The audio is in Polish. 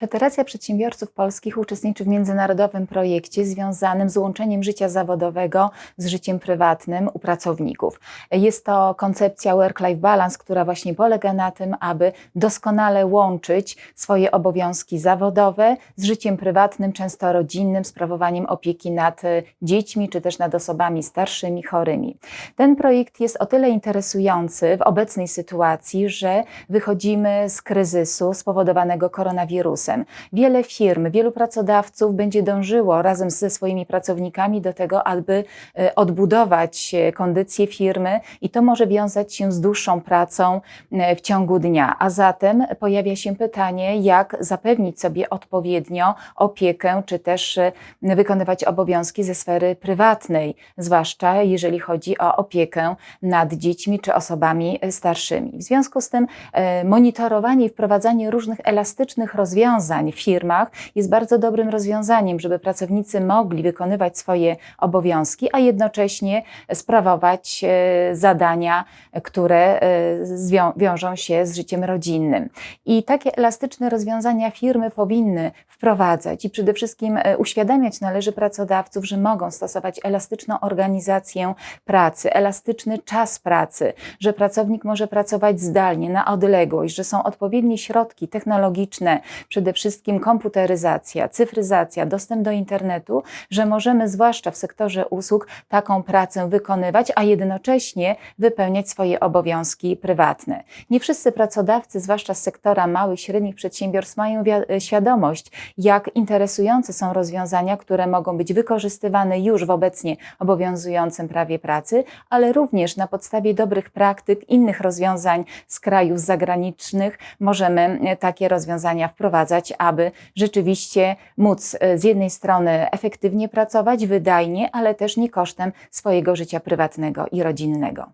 Federacja Przedsiębiorców Polskich uczestniczy w międzynarodowym projekcie związanym z łączeniem życia zawodowego z życiem prywatnym u pracowników. Jest to koncepcja work-life balance, która właśnie polega na tym, aby doskonale łączyć swoje obowiązki zawodowe z życiem prywatnym, często rodzinnym, sprawowaniem opieki nad e, dziećmi czy też nad osobami starszymi, chorymi. Ten projekt jest o tyle interesujący w obecnej sytuacji, że wychodzimy z kryzysu spowodowanego koronawirusem. Wiele firm, wielu pracodawców będzie dążyło razem ze swoimi pracownikami do tego, aby e, odbudować e, kondycję firmy i to może wiązać się z dłuższą pracą e, w ciągu dnia. A zatem pojawia się pytanie, jak zapewnić sobie odpowiednio opiekę, czy też wykonywać obowiązki ze sfery prywatnej, zwłaszcza jeżeli chodzi o opiekę nad dziećmi czy osobami starszymi. W związku z tym monitorowanie i wprowadzanie różnych elastycznych rozwiązań w firmach jest bardzo dobrym rozwiązaniem, żeby pracownicy mogli wykonywać swoje obowiązki, a jednocześnie sprawować e, zadania, które e, wiążą się z życiem rodzinnym. I takie elastyczne rozwiązania firmy powinny wprowadzać i przede wszystkim e, uświadamiać należy pracodawców, że mogą stosować elastyczną organizację pracy, elastyczny czas pracy, że pracownik może pracować zdalnie, na odległość, że są odpowiednie środki technologiczne, przede wszystkim komputeryzacja, cyfryzacja, dostęp do internetu, że możemy zwłaszcza w sektorze usług taką pracę wykonywać, a jednocześnie wypełniać swoje obowiązki prywatne. Nie wszyscy pracodawcy, zwłaszcza z sektora małych, średnich przedsiębiorstw, mają wi- świadomość, jak interesujące są rozwiązania, które mogą być wykorzystywane już w obecnie obowiązującym prawie pracy, ale również na podstawie dobrych praktyk, innych rozwiązań z krajów zagranicznych możemy e, takie rozwiązania wprowadzać, aby rzeczywiście móc e, z jednej strony efektywnie pracować, wydajnie, ale też nie kosztem swojego życia prywatnego i rodzinnego.